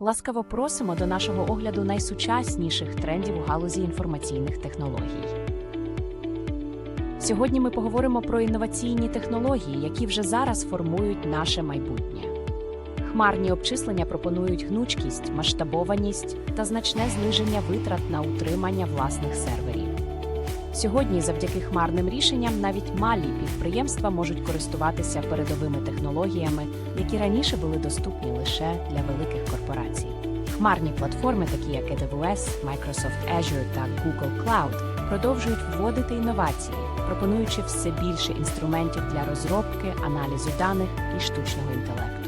Ласкаво просимо до нашого огляду найсучасніших трендів у галузі інформаційних технологій. Сьогодні ми поговоримо про інноваційні технології, які вже зараз формують наше майбутнє. Хмарні обчислення пропонують гнучкість, масштабованість та значне зниження витрат на утримання власних серверів. Сьогодні, завдяки хмарним рішенням, навіть малі підприємства можуть користуватися передовими технологіями, які раніше були доступні лише для великих корпорацій. Хмарні платформи, такі як AWS, Microsoft Azure та Google Cloud, продовжують вводити інновації, пропонуючи все більше інструментів для розробки, аналізу даних і штучного інтелекту.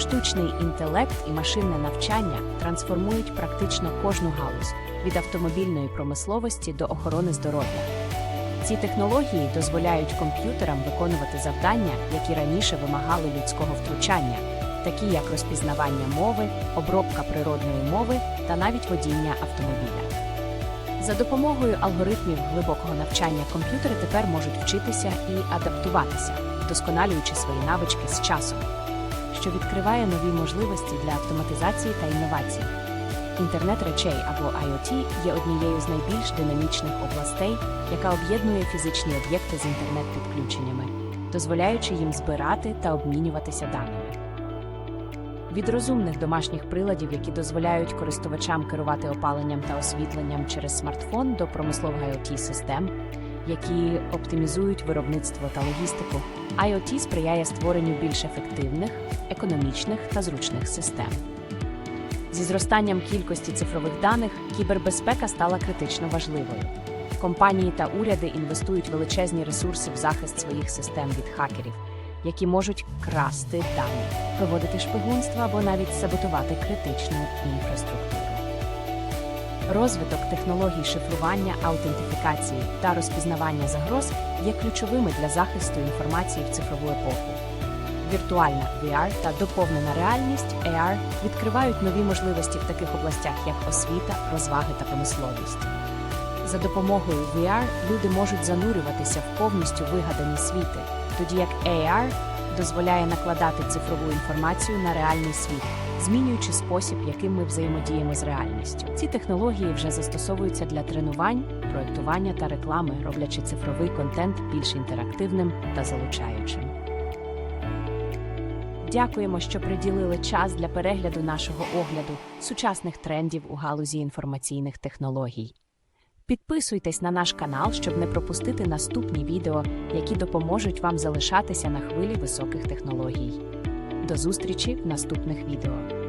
Штучний інтелект і машинне навчання трансформують практично кожну галузь від автомобільної промисловості до охорони здоров'я. Ці технології дозволяють комп'ютерам виконувати завдання, які раніше вимагали людського втручання, такі як розпізнавання мови, обробка природної мови та навіть водіння автомобіля. За допомогою алгоритмів глибокого навчання комп'ютери тепер можуть вчитися і адаптуватися, вдосконалюючи свої навички з часом, що відкриває нові можливості для автоматизації та інновацій. Інтернет речей або IoT є однією з найбільш динамічних областей, яка об'єднує фізичні об'єкти з інтернет-підключеннями, дозволяючи їм збирати та обмінюватися даними. Від розумних домашніх приладів, які дозволяють користувачам керувати опаленням та освітленням через смартфон, до промислових IoT-систем, які оптимізують виробництво та логістику, IoT сприяє створенню більш ефективних, економічних та зручних систем. Зі зростанням кількості цифрових даних кібербезпека стала критично важливою. Компанії та уряди інвестують величезні ресурси в захист своїх систем від хакерів, які можуть красти дані, проводити шпигунство або навіть саботувати критичну інфраструктуру. Розвиток технологій шифрування, аутентифікації та розпізнавання загроз є ключовими для захисту інформації в цифрову епоху. Віртуальна VR та доповнена реальність AR відкривають нові можливості в таких областях, як освіта, розваги та промисловість. За допомогою VR люди можуть занурюватися в повністю вигадані світи, тоді як AR дозволяє накладати цифрову інформацію на реальний світ, змінюючи спосіб, яким ми взаємодіємо з реальністю. Ці технології вже застосовуються для тренувань, проектування та реклами, роблячи цифровий контент більш інтерактивним та залучаючим. Дякуємо, що приділили час для перегляду нашого огляду сучасних трендів у галузі інформаційних технологій. Підписуйтесь на наш канал, щоб не пропустити наступні відео, які допоможуть вам залишатися на хвилі високих технологій. До зустрічі в наступних відео.